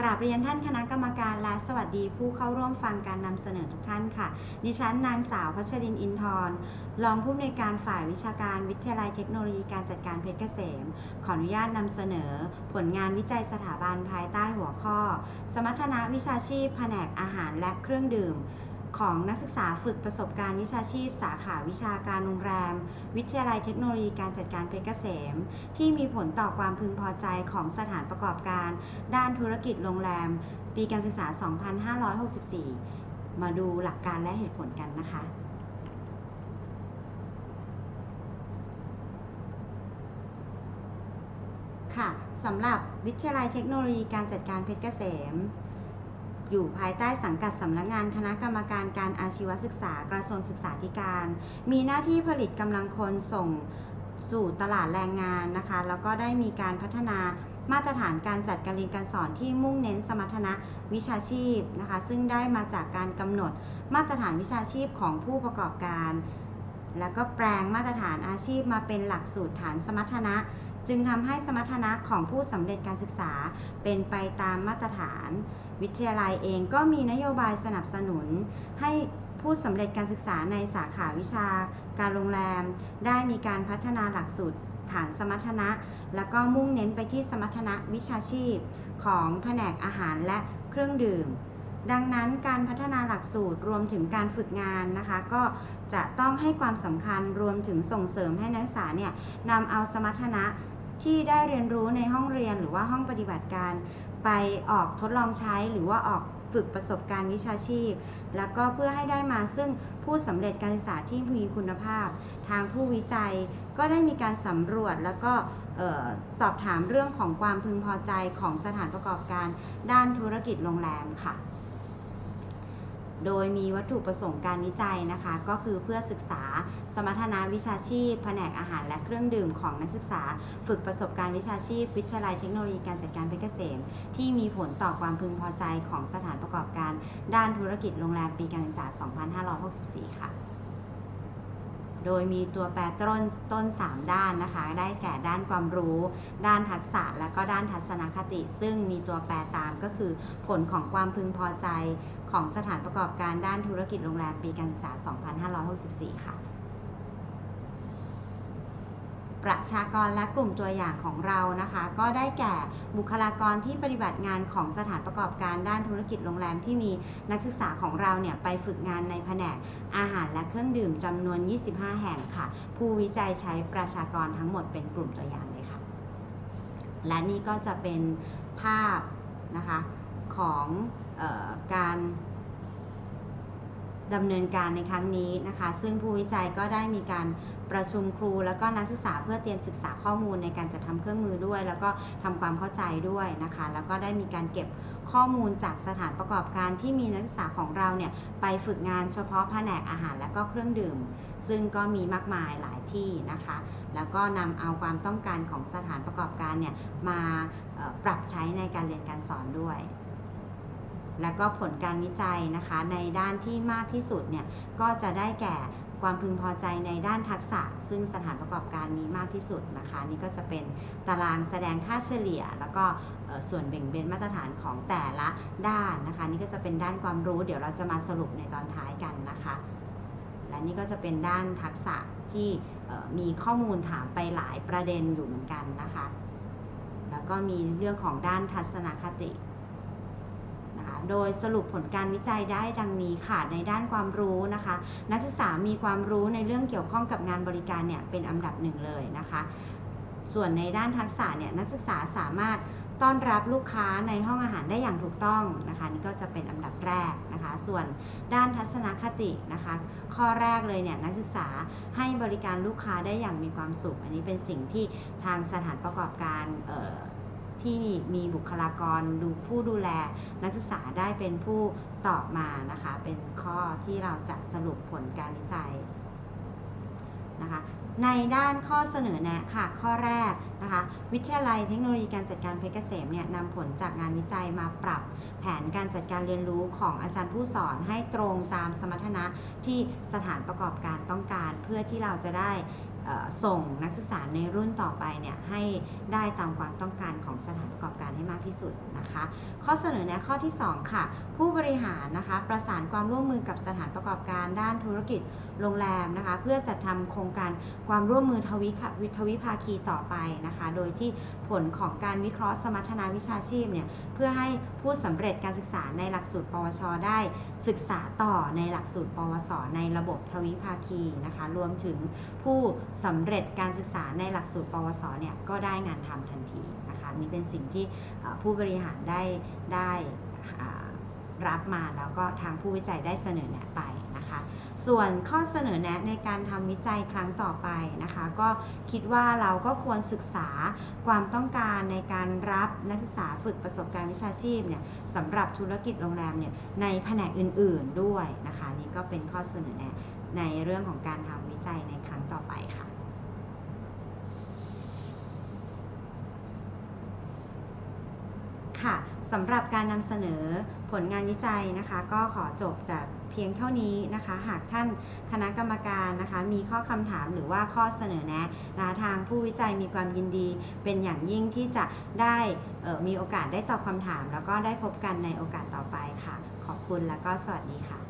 กราบเรียนท่านคณะกรรมการและสวัสดีผู้เข้าร่วมฟังการนำเสนอทุกท่านค่ะ ดิฉันนางสาวพัชรินอินทร์รองผู้อำนวยการฝ่ายวิชาการวิทยาลัยเทคโนโลยีการจัดการเพชรเกษม ขออนุญาตนำเสนอ ผลงานวิจัยสถาบันภายใต้หัวข้อ สมรรถนะวิชาชีพ แผนกอาหารและเครื่องดื่ม ของนักศึกษาฝึกประสบการณ์วิชาชีพ สาขาวิชาการโรงแรม วิทยาลัยเทคโนโลยีการจัดการเพชรเกษม ที่มีผลต่อความพึงพอใจของสถานประกอบการ ด้านธุรกิจโรงแรม ปีการศึกษา 2564 มาดูหลักการและเหตุผลกันนะคะค่ะสำหรับวิทยาลัยเทคโนโลยีการจัดการเพชรเกษม อยู่ภายใต้สังกัดสำนักงานคณะกรรมการการอาชีวศึกษากระทรวงศึกษาธิการ มีหน้าที่ผลิตกำลังคนส่งสู่ตลาดแรงงานนะคะ แล้วก็ได้มีการพัฒนามาตรฐานการจัดการเรียนการสอนที่มุ่งเน้นสมรรถนะวิชาชีพนะคะ ซึ่งได้มาจากการกำหนดมาตรฐานวิชาชีพของผู้ประกอบการ แล้วก็แปลงมาตรฐานอาชีพมาเป็นหลักสูตรฐานสมรรถนะ จึงทำให้สมรรถนะของผู้สำเร็จการศึกษาเป็นไปตามมาตรฐาน วิทยาลัยเองก็มีนโยบายสนับสนุน ให้ผู้สำเร็จการศึกษาในสาขาวิชา การโรงแรม ได้มีการพัฒนาหลักสูตรฐานสมรรถนะ แล้วก็มุ่งเน้นไปที่สมรรถนะวิชาชีพ ของแผนกอาหารและเครื่องดื่ม ดังนั้นการพัฒนาหลักสูตรรวมถึงการฝึกงานนะคะ ก็จะต้องให้ความสำคัญรวมถึงส่งเสริมให้นักศึกษาเนี่ยนำเอาสมรรถนะที่ได้เรียนรู้ในห้องเรียนหรือว่าห้องปฏิบัติการ ไปออกทดลองใช้หรือว่าออกฝึกประสบการณ์วิชาชีพ แล้วก็เพื่อให้ได้มาซึ่งผู้สำเร็จการศึกษาที่มีคุณภาพ ทางผู้วิจัยก็ได้มีการสำรวจแล้วก็สอบถามเรื่องของความพึงพอใจของสถานประกอบการ ด้านธุรกิจโรงแรมค่ะ โดยมีวัตถุประสงค์การวิจัยนะคะ ก็คือเพื่อศึกษาสมรรถนะวิชาชีพ แผนกอาหารและเครื่องดื่มของนักศึกษา ฝึกประสบการณ์วิชาชีพ วิทยาลัยเทคโนโลยีการจัดการเพชรเกษม ที่มีผลต่อความพึงพอใจของสถานประกอบการ ด้านธุรกิจโรงแรมปีการศึกษา 2564 ค่ะโดยมีตัวแปรต้นต้น 3 ด้านนะคะ ได้แก่ด้านความรู้ ด้านทักษะ และก็ด้านทัศนคติ ซึ่งมีตัวแปรตามก็คือ ผลของความพึงพอใจ ของสถานประกอบการด้านธุรกิจโรงแรมปีการศึกษา 2564 ค่ะ ประชากรและกลุ่มตัวอย่างของเรานะคะ ก็ได้แก่บุคลากรที่ปฏิบัติงานของสถานประกอบการด้านธุรกิจโรงแรมที่มีนักศึกษาของเราเนี่ยไปฝึกงานในแผนกอาหารและเครื่องดื่มจำนวน 25 แห่งค่ะ ผู้วิจัยใช้ประชากรทั้งหมดเป็นกลุ่มตัวอย่างเลยค่ะ และนี่ก็จะเป็นภาพนะคะของ การดำเนินการในครั้งนี้นะคะ ซึ่งผู้วิจัยก็ได้มีการประชุมครูแล้วก็นักศึกษาเพื่อเตรียมศึกษาข้อมูลในการจัดทำเครื่องมือด้วย แล้วก็ทำความเข้าใจด้วยนะคะ แล้วก็ได้มีการเก็บข้อมูลจากสถานประกอบการที่มีนักศึกษาของเราเนี่ยไปฝึกงานเฉพาะแผนกอาหารและก็เครื่องดื่ม ซึ่งก็มีมากมายหลายที่นะคะ แล้วก็นำเอาความต้องการของสถานประกอบการเนี่ยมาปรับใช้ในการเรียนการสอนด้วย แล้วก็ผลการวิจัยนะคะในด้านที่มากที่สุดเนี่ยก็จะได้แก่ความพึงพอใจในด้านทักษะ ซึ่งสถานประกอบการมีมากที่สุดนะคะ นี่ก็จะเป็นตารางแสดงค่าเฉลี่ย แล้วก็ส่วนแบ่งเบนมาตรฐานของแต่ละด้านนะคะ นี่ก็จะเป็นด้านความรู้เดี๋ยวเราจะมาสรุปในตอนท้ายกันนะคะ และนี่ก็จะเป็นด้านทักษะที่มีข้อมูลถามไปหลายประเด็นอยู่เหมือนกันนะคะ แล้วก็มีเรื่องของด้านทัศนคติ โดยสรุปผลการวิจัยได้ดังนี้ค่ะในด้านความรู้นะคะ นักศึกษามีความรู้ในเรื่องเกี่ยวข้องกับงานบริการเนี่ยเป็นอันดับหนึ่งเลยนะคะ ส่วนในด้านทักษะเนี่ยนักศึกษาสามารถต้อนรับลูกค้าในห้องอาหารได้อย่างถูกต้องนะคะนี่ก็จะเป็นอันดับแรกนะคะ ส่วนด้านทัศนคตินะคะ ข้อแรกเลยเนี่ยนักศึกษาให้บริการลูกค้าได้อย่างมีความสุข อันนี้เป็นสิ่งที่ทางสถานประกอบการ ที่มีบุคลากรดูผู้ดูแลนักศึกษาได้เป็นผู้ตอบมานะคะ เป็นข้อที่เราจะสรุปผลการวิจัยนะคะในด้านข้อเสนอแนะค่ะ ข้อแรกนะคะ วิทยาลัยเทคโนโลยีการจัดการเพชรเกษมเนี่ยนำผลจากงานวิจัยมาปรับแผนการจัดการเรียนรู้ของอาจารย์ผู้สอนให้ตรงตามสมรรถนะที่สถานประกอบการต้องการ เพื่อที่เราจะได้ ส่งนักศึกษาในรุ่นต่อไปเนี่ยให้ได้ตามความต้องการของสถานประกอบการให้มากที่สุดนะคะ ข้อเสนอแนะข้อที่ 2 ค่ะ ผู้บริหารนะคะประสานความร่วมมือกับสถานประกอบการด้านธุรกิจโรงแรมนะคะ เพื่อจัดทำโครงการความร่วมมือทวิค่ะทวิภาคีต่อไปนะคะ โดยที่ผลของการวิเคราะห์สมรรถนาวิชาชีพเนี่ยเพื่อให้ผู้สำเร็จการศึกษาในหลักสูตร ปวช ได้ศึกษาต่อในหลักสูตร ปวส ในระบบทวิภาคีนะคะ รวมถึงผู้สำเร็จการศึกษาในหลักสูตรปวสเนี่ยก็ได้งานทำทันทีนะคะนี่เป็นสิ่งที่ผู้บริหารได้ได้รับมาแล้วก็ทางผู้วิจัยได้เสนอแนะไปนะคะ ส่วนข้อเสนอแนะในการทำวิจัยครั้งต่อไปนะคะ ก็คิดว่าเราก็ควรศึกษาความต้องการในการรับนักศึกษาฝึกประสบการณ์วิชาชีพเนี่ยสำหรับธุรกิจโรงแรมเนี่ยในแผนกอื่น ๆด้วยนะคะนี่ก็เป็นข้อเสนอแนะ ในเรื่องของการทำวิจัยในครั้งต่อไปค่ะค่ะสำหรับการนำเสนอผลงานวิจัยนะคะ ก็ขอจบแต่เพียงเท่านี้นะคะ หากท่านคณะกรรมการนะคะ มีข้อคำถามหรือว่าข้อเสนอแนะนะทางผู้วิจัยมีความยินดี เป็นอย่างยิ่งที่จะได้มีโอกาสได้ตอบคำถาม แล้วก็ได้พบกันในโอกาสต่อไปค่ะ ขอบคุณแล้วก็สวัสดีค่ะ